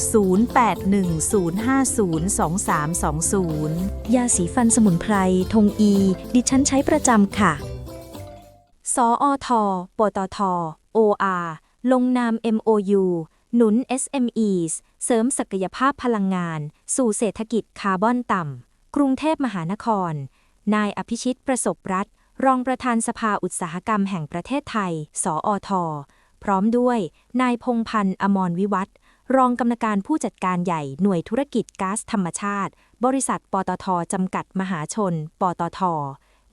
0810502320 ยาสีฟันสมุนไพร ทงอี ดิฉันใช้ประจำค่ะสออทปตท OR ลงนาม MOU หนุน SMEs เสริมศักยภาพพลังงาน สู่เศรษฐกิจคาร์บอนต่ำ กรุงเทพมหานคร นายอภิชิตประสบรัฐ รองประธานสภาอุตสาหกรรมแห่งประเทศไทย สออทพร้อมด้วย นายพงพันธ์อมรวิวัฒ รองกรรมการผู้จัดการใหญ่หน่วยธุรกิจก๊าซธรรมชาติ บริษัท ปตทจำกัดมหาชน ปตท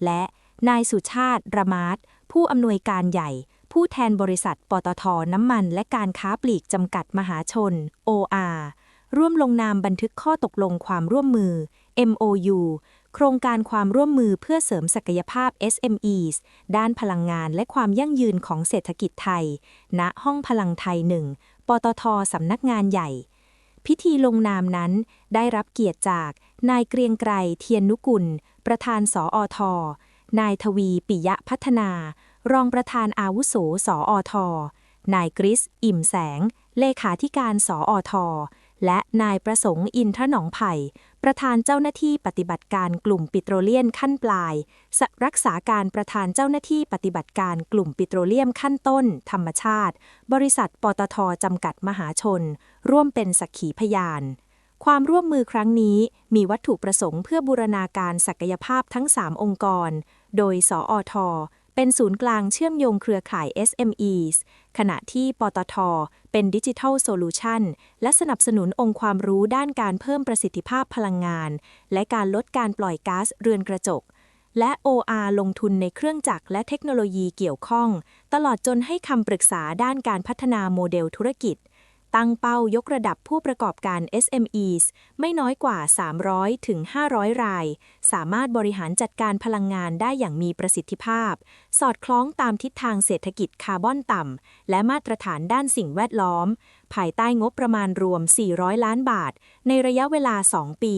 และนายสุชาติระมาศผู้อำนวยการใหญ่ ผู้แทนบริษัท ปตทน้ำมัน และการค้าปลีกจำกัดมหาชน OR ร่วมลงนามบันทึกข้อตกลงความร่วมมือ MOU โครงการความร่วมมือเพื่อเสริมศักยภาพ SMEs ด้านพลังงานและความยั่งยืนของเศรษฐกิจไทย ณ ห้องพลังไทยหนึ่ง ปตทสำนักงานใหญ่ พิธีลงนามนั้นได้รับเกียรติจากนายเกรียงไกรเทียนนุกุล ประธานสออทนายทวีปิยะพัฒนา รองประธานอาวุโสสออทนายกริส อิ่มแสง เลขาธิการสออท และนายประสงค์อินทหนองไผ่ ประธานเจ้าหน้าที่ปฏิบัติการกลุ่มปิโตรเลียนขั้นปลาย รักษาการประธานเจ้าหน้าที่ปฏิบัติการกลุ่มปิโตรเลียมขั้นต้น ธรรมชาติ บริษัทปตทจำกัดมหาชน ร่วมเป็นสักขีพยาน ความร่วมมือครั้งนี้มีวัตถุประสงค์เพื่อบูรณาการศักยภาพทั้ง 3 องค์กร โดย สออท เป็นศูนย์กลางเชื่อมโยงเครือข่าย SMEs ขณะที่ปตท เป็นดิจิทัลโซลูชันและสนับสนุนองค์ความรู้ด้านการเพิ่มประสิทธิภาพพลังงาน และการลดการปล่อยก๊าซเรือนกระจก และ OR ลงทุนในเครื่องจักรและเทคโนโลยีเกี่ยวข้อง ตลอดจนให้คำปรึกษาด้านการพัฒนาโมเดลธุรกิจ ตั้งเป้ายกระดับผู้ประกอบการ SMEs ไม่น้อยกว่า 300 ถึง 500 ราย สามารถบริหารจัดการพลังงานได้อย่างมีประสิทธิภาพ สอดคล้องตามทิศทางเศรษฐกิจคาร์บอนต่ำ และมาตรฐานด้านสิ่งแวดล้อม ภายใต้งบประมาณรวม 400 ล้านบาท ในระยะเวลา 2 ปี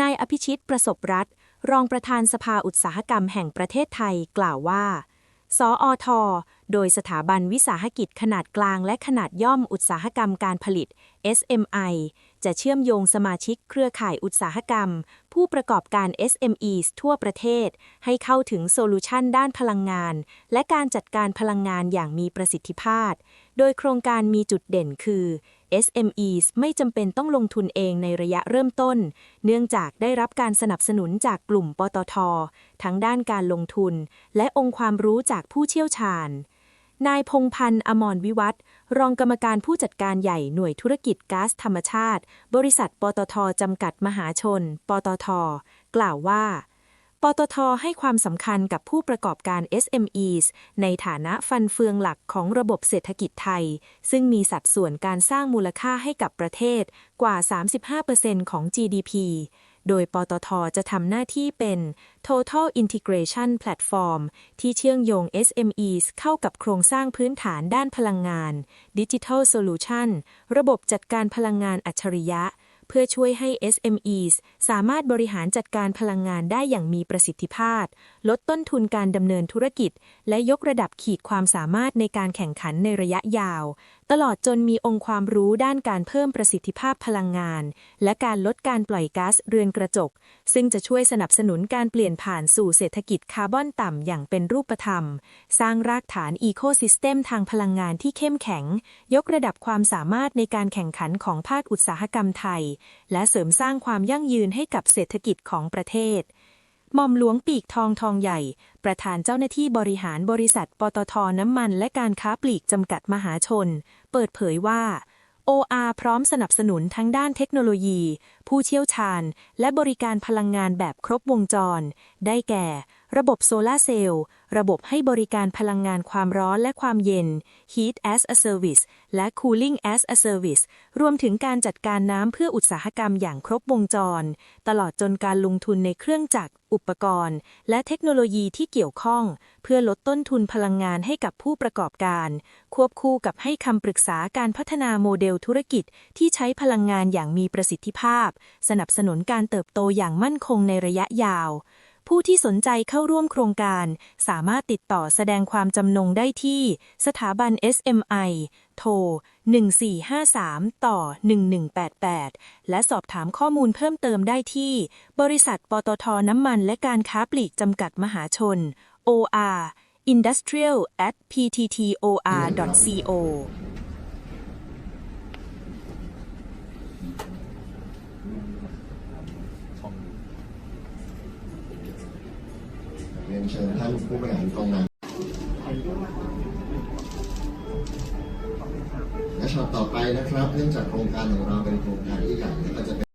นายอภิชิตประสบรัฐ รองประธานสภาอุตสาหกรรมแห่งประเทศไทยกล่าวว่า สออท โดยสถาบันวิสาหกิจขนาดกลางและขนาดย่อมอุตสาหกรรมการผลิต SMI จะเชื่อมโยงสมาชิกเครือข่ายอุตสาหกรรม ผู้ประกอบการ SMEs ทั่วประเทศ ให้เข้าถึงโซลูชันด้านพลังงาน และการจัดการพลังงานอย่างมีประสิทธิภาพ โดยโครงการมีจุดเด่นคือ SMEs ไม่จำเป็นต้องลงทุนเองในระยะเริ่มต้น เนื่องจากได้รับการสนับสนุนจากกลุ่มปตท ทั้งด้านการลงทุน และองค์ความรู้จากผู้เชี่ยวชาญ นายพงพันธ์อมรวิวัฒน์รองกรรมการผู้จัดการใหญ่หน่วยธุรกิจก๊าซธรรมชาติ บริษัท ปตทจำกัดมหาชน ปตท กล่าวว่า ปตทให้ความสำคัญกับผู้ประกอบการ SMEs ในฐานะฟันเฟืองหลักของระบบเศรษฐกิจไทย ซึ่งมีสัดส่วนการสร้างมูลค่าให้กับประเทศกว่า 35%ของ GDP โดยปตทจะทำหน้าที่เป็น Total Integration Platform ที่เชื่อมโยง SMEs เข้ากับโครงสร้างพื้นฐานด้านพลังงาน Digital Solution ระบบจัดการพลังงานอัจฉริยะ เพื่อช่วยให้ SMEs สามารถบริหารจัดการพลังงานได้อย่างมีประสิทธิภาพ ลดต้นทุนการดำเนินธุรกิจ และยกระดับขีดความสามารถในการแข่งขันในระยะยาว ตลอดจนมีองค์ความรู้ด้านการเพิ่มประสิทธิภาพพลังงาน และการลดการปล่อยก๊าซเรือนกระจก ซึ่งจะช่วยสนับสนุนการเปลี่ยนผ่านสู่เศรษฐกิจคาร์บอนต่ำอย่างเป็นรูปธรรม สร้างรากฐานอีโคซิสเต็มทางพลังงานที่เข้มแข็ง ยกระดับความสามารถในการแข่งขันของภาคอุตสาหกรรมไทยและเสริมสร้างความยั่งยืนให้กับเศรษฐกิจของประเทศหม่อมหลวงปีกทองทองใหญ่ ประธานเจ้าหน้าที่บริหารบริษัท ปตทน้ำมัน และการค้าปลีกจำกัดมหาชน เปิดเผยว่า OR พร้อมสนับสนุนทั้งด้านเทคโนโลยี ผู้เชี่ยวชาญ และบริการพลังงานแบบครบวงจร ได้แก่ ระบบโซลาร์เซลล์ ระบบให้บริการพลังงานความร้อนและความเย็น Heat as a Service และ Cooling as a Service รวมถึงการจัดการน้ำเพื่ออุตสาหกรรมอย่างครบวงจร ตลอดจนการลงทุนในเครื่องจักร อุปกรณ์ และเทคโนโลยีที่เกี่ยวข้อง เพื่อลดต้นทุนพลังงานให้กับผู้ประกอบการ ควบคู่กับให้คำปรึกษาการพัฒนาโมเดลธุรกิจ ที่ใช้พลังงานอย่างมีประสิทธิภาพ สนับสนุนการเติบโตอย่างมั่นคงในระยะยาว ผู้ที่สนใจเข้าร่วมโครงการ สามารถติดต่อแสดงความจำนงได้ที่ สถาบัน SMI โทร 1453 ต่อ 1188 และสอบถามข้อมูลเพิ่มเติมได้ที่ บริษัทปตทน้ำมันและการค้าปลีกจำกัดมหาชน OR industrial at pttor.co เรียน เชิญท่านผู้บริหารกองงานและช็อตต่อไปนะครับ เนื่องจากโครงการของเราเป็นโครงการที่ใหญ่ก็จะเป็น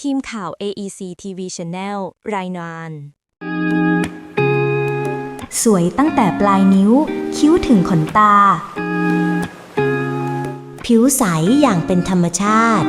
ทีมข่าว AEC TV Channel รายงานสวยตั้งแต่ปลายนิ้ว คิ้วถึงขนตา ผิวใสอย่างเป็นธรรมชาติ